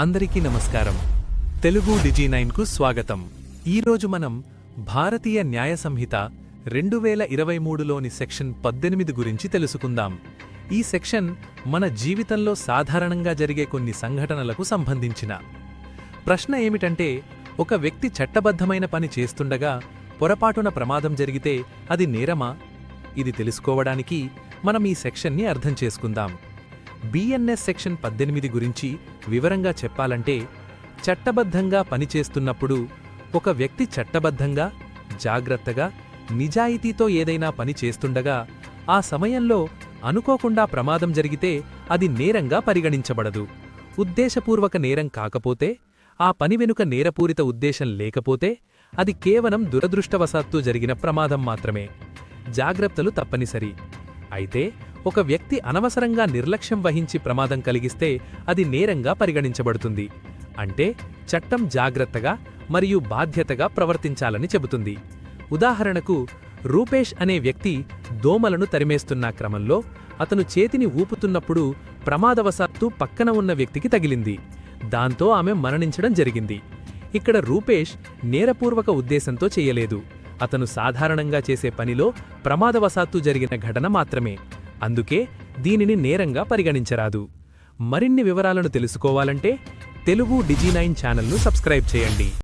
అందరికీ నమస్కారం. తెలుగు డిజీ నైన్కు స్వాగతం. ఈరోజు మనం భారతీయ న్యాయ సంహిత రెండు వేల ఇరవై మూడులోని సెక్షన్ పద్దెనిమిది గురించి తెలుసుకుందాం. ఈ సెక్షన్ మన జీవితంలో సాధారణంగా జరిగే కొన్ని సంఘటనలకు సంబంధించిన. ప్రశ్న ఏమిటంటే ఒక వ్యక్తి చట్టబద్ధమైన పని చేస్తుండగా పొరపాటున ప్రమాదం జరిగితే అది నేరమా? ఇది తెలుసుకోవడానికి మనం ఈ సెక్షన్ని అర్థం చేసుకుందాం. బిఎన్ఎస్ సెక్షన్ పద్దెనిమిది గురించి వివరంగా చెప్పాలంటే చట్టబద్ధంగా పనిచేస్తున్నప్పుడు ఒక వ్యక్తి చట్టబద్ధంగా జాగ్రత్తగా నిజాయితీతో ఏదైనా పని చేస్తుండగా ఆ సమయంలో అనుకోకుండా ప్రమాదం జరిగితే అది నేరంగా పరిగణించబడదు. ఉద్దేశపూర్వక నేరం కాకపోతే ఆ పని వెనుక నేరపూరిత ఉద్దేశం లేకపోతే అది కేవలం దురదృష్టవశాత్తు జరిగిన ప్రమాదం మాత్రమే. జాగ్రత్తలు తప్పనిసరి. అయితే ఒక వ్యక్తి అనవసరంగా నిర్లక్ష్యం వహించి ప్రమాదం కలిగిస్తే అది నేరంగా పరిగణించబడుతుంది. అంటే చట్టం జాగ్రత్తగా మరియు బాధ్యతగా ప్రవర్తించాలని చెబుతుంది. ఉదాహరణకు రూపేష్ అనే వ్యక్తి దోమలను తరిమేస్తున్న క్రమంలో అతను చేతిని ఊపుతున్నప్పుడు ప్రమాదవశాత్తు పక్కన ఉన్న వ్యక్తికి తగిలింది. దాంతో ఆమె మరణించడం జరిగింది. ఇక్కడ రూపేష్ నేరపూర్వక ఉద్దేశంతో చేయలేదు. అతను సాధారణంగా చేసే పనిలో ప్రమాదవశాత్తు జరిగిన ఘటన మాత్రమే. అందుకే దీనిని నేరంగా పరిగణించరాదు. మరిన్ని వివరాలను తెలుసుకోవాలంటే తెలుగు డిజీ నైన్ ఛానల్ను సబ్స్క్రైబ్ చేయండి.